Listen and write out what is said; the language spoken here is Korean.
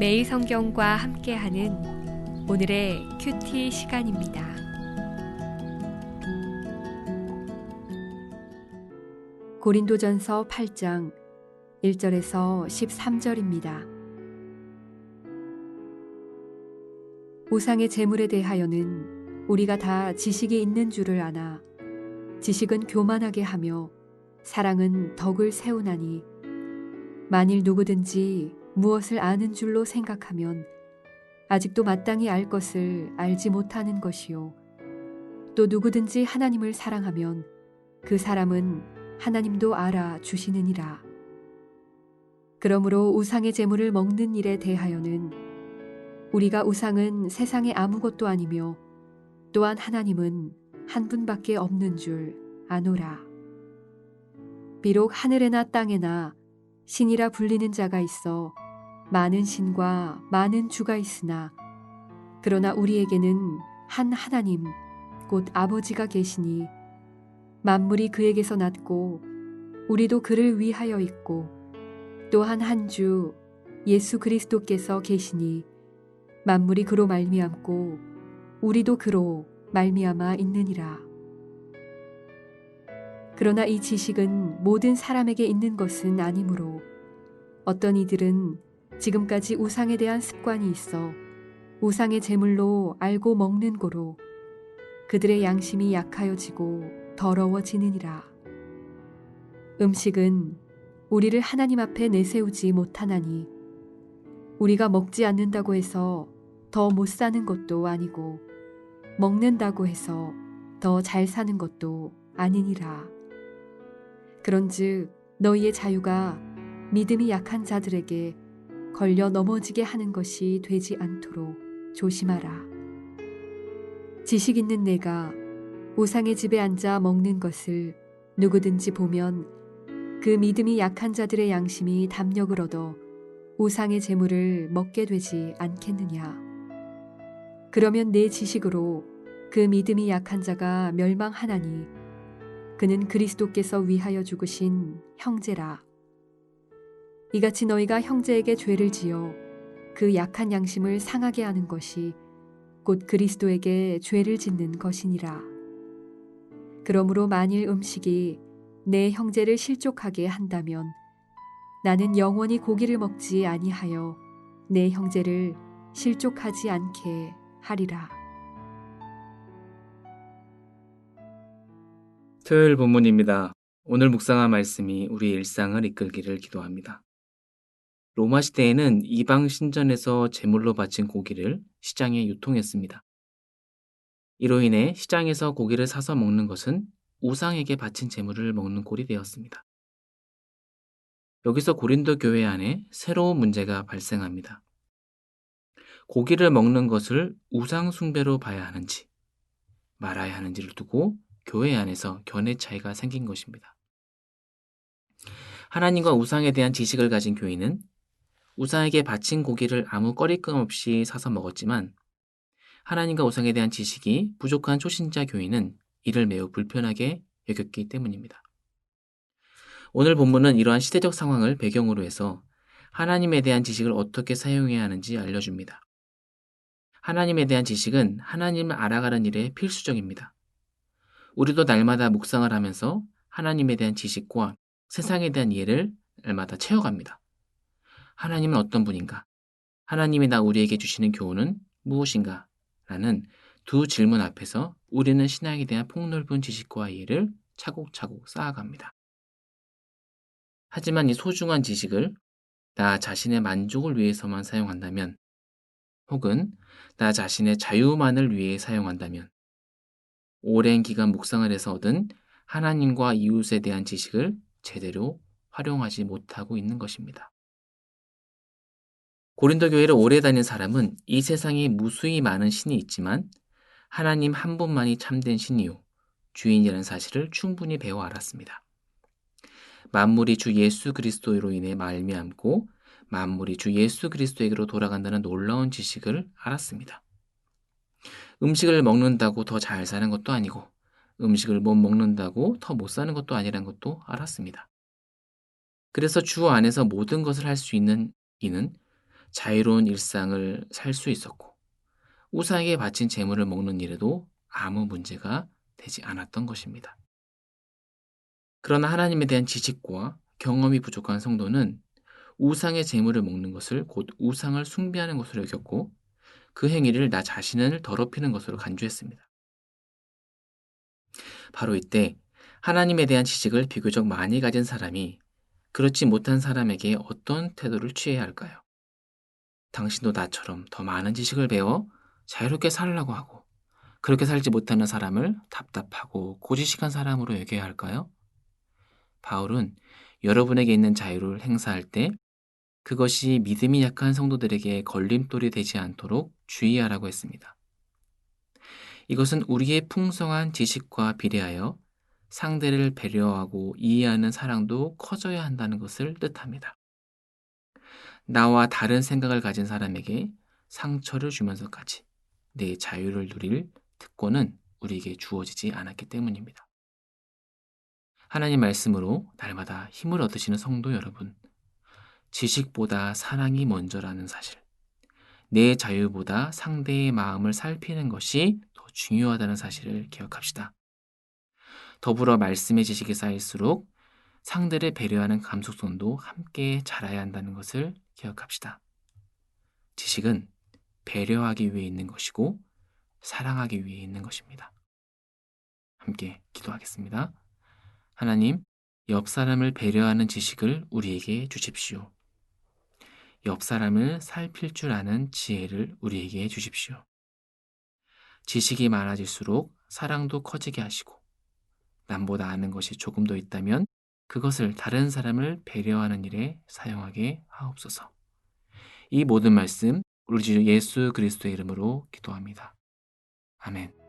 매일 성경과 함께하는 오늘의 큐티 시간입니다. 고린도전서 8장 1절에서 13절입니다. 우상의 재물에 대하여는 우리가 다 지식이 있는 줄을 아나 지식은 교만하게 하며 사랑은 덕을 세우나니 만일 누구든지 무엇을 아는 줄로 생각하면 아직도 마땅히 알 것을 알지 못하는 것이요. 또 누구든지 하나님을 사랑하면 그 사람은 하나님도 알아 주시느니라. 그러므로 우상의 재물을 먹는 일에 대하여는 우리가 우상은 세상에 아무것도 아니며 또한 하나님은 한 분밖에 없는 줄 아노라. 비록 하늘에나 땅에나 신이라 불리는 자가 있어 많은 신과 많은 주가 있으나 그러나 우리에게는 한 하나님 곧 아버지가 계시니 만물이 그에게서 났고 우리도 그를 위하여 있고 또한 한 주 예수 그리스도께서 계시니 만물이 그로 말미암고 우리도 그로 말미암아 있느니라. 그러나 이 지식은 모든 사람에게 있는 것은 아니므로 어떤 이들은 지금까지 우상에 대한 습관이 있어 우상의 제물로 알고 먹는 고로 그들의 양심이 약하여지고 더러워지느니라. 음식은 우리를 하나님 앞에 내세우지 못하나니 우리가 먹지 않는다고 해서 더 못 사는 것도 아니고 먹는다고 해서 더 잘 사는 것도 아니니라. 그런즉 너희의 자유가 믿음이 약한 자들에게 걸려 넘어지게 하는 것이 되지 않도록 조심하라. 지식 있는 내가 우상의 집에 앉아 먹는 것을 누구든지 보면 그 믿음이 약한 자들의 양심이 담력을 얻어 우상의 재물을 먹게 되지 않겠느냐. 그러면 내 지식으로 그 믿음이 약한 자가 멸망하나니 그는 그리스도께서 위하여 죽으신 형제라. 이같이 너희가 형제에게 죄를 지어 그 약한 양심을 상하게 하는 것이 곧 그리스도에게 죄를 짓는 것이니라. 그러므로 만일 음식이 내 형제를 실족하게 한다면 나는 영원히 고기를 먹지 아니하여 내 형제를 실족하지 않게 하리라. 토요일 본문입니다. 오늘 묵상한 말씀이 우리 일상을 이끌기를 기도합니다. 로마 시대에는 이방 신전에서 제물로 바친 고기를 시장에 유통했습니다. 이로 인해 시장에서 고기를 사서 먹는 것은 우상에게 바친 제물을 먹는 꼴이 되었습니다. 여기서 고린도 교회 안에 새로운 문제가 발생합니다. 고기를 먹는 것을 우상 숭배로 봐야 하는지 말아야 하는지를 두고 교회 안에서 견해 차이가 생긴 것입니다. 하나님과 우상에 대한 지식을 가진 교인은 우상에게 바친 고기를 아무 꺼리낌 없이 사서 먹었지만 하나님과 우상에 대한 지식이 부족한 초신자 교인은 이를 매우 불편하게 여겼기 때문입니다. 오늘 본문은 이러한 시대적 상황을 배경으로 해서 하나님에 대한 지식을 어떻게 사용해야 하는지 알려줍니다. 하나님에 대한 지식은 하나님을 알아가는 일에 필수적입니다. 우리도 날마다 묵상을 하면서 하나님에 대한 지식과 세상에 대한 이해를 날마다 채워갑니다. 하나님은 어떤 분인가? 하나님이 나 우리에게 주시는 교훈은 무엇인가? 라는 두 질문 앞에서 우리는 신앙에 대한 폭넓은 지식과 이해를 차곡차곡 쌓아갑니다. 하지만 이 소중한 지식을 나 자신의 만족을 위해서만 사용한다면 혹은 나 자신의 자유만을 위해 사용한다면 오랜 기간 묵상을 해서 얻은 하나님과 이웃에 대한 지식을 제대로 활용하지 못하고 있는 것입니다. 고린도 교회를 오래 다닌 사람은 이 세상에 무수히 많은 신이 있지만 하나님 한 분만이 참된 신이요 주인이라는 사실을 충분히 배워 알았습니다. 만물이 주 예수 그리스도로 인해 말미암고 만물이 주 예수 그리스도에게로 돌아간다는 놀라운 지식을 알았습니다. 음식을 먹는다고 더 잘 사는 것도 아니고 음식을 못 먹는다고 더 못 사는 것도 아니라는 것도 알았습니다. 그래서 주 안에서 모든 것을 할 수 있는 이는 자유로운 일상을 살 수 있었고 우상에게 바친 재물을 먹는 일에도 아무 문제가 되지 않았던 것입니다. 그러나 하나님에 대한 지식과 경험이 부족한 성도는 우상의 재물을 먹는 것을 곧 우상을 숭배하는 것으로 여겼고 그 행위를 나 자신을 더럽히는 것으로 간주했습니다. 바로 이때 하나님에 대한 지식을 비교적 많이 가진 사람이 그렇지 못한 사람에게 어떤 태도를 취해야 할까요? 당신도 나처럼 더 많은 지식을 배워 자유롭게 살라고 하고 그렇게 살지 못하는 사람을 답답하고 고지식한 사람으로 여겨야 할까요? 바울은 여러분에게 있는 자유를 행사할 때 그것이 믿음이 약한 성도들에게 걸림돌이 되지 않도록 주의하라고 했습니다. 이것은 우리의 풍성한 지식과 비례하여 상대를 배려하고 이해하는 사랑도 커져야 한다는 것을 뜻합니다. 나와 다른 생각을 가진 사람에게 상처를 주면서까지 내 자유를 누릴 특권은 우리에게 주어지지 않았기 때문입니다. 하나님 말씀으로 날마다 힘을 얻으시는 성도 여러분, 지식보다 사랑이 먼저라는 사실, 내 자유보다 상대의 마음을 살피는 것이 더 중요하다는 사실을 기억합시다. 더불어 말씀의 지식이 쌓일수록 상대를 배려하는 감수성도 함께 자라야 한다는 것을 기억합시다. 지식은 배려하기 위해 있는 것이고 사랑하기 위해 있는 것입니다. 함께 기도하겠습니다. 하나님, 옆 사람을 배려하는 지식을 우리에게 주십시오. 옆 사람을 살필 줄 아는 지혜를 우리에게 주십시오. 지식이 많아질수록 사랑도 커지게 하시고, 남보다 아는 것이 조금 더 있다면 그것을 다른 사람을 배려하는 일에 사용하게 하옵소서. 이 모든 말씀 우리 주 예수 그리스도의 이름으로 기도합니다. 아멘.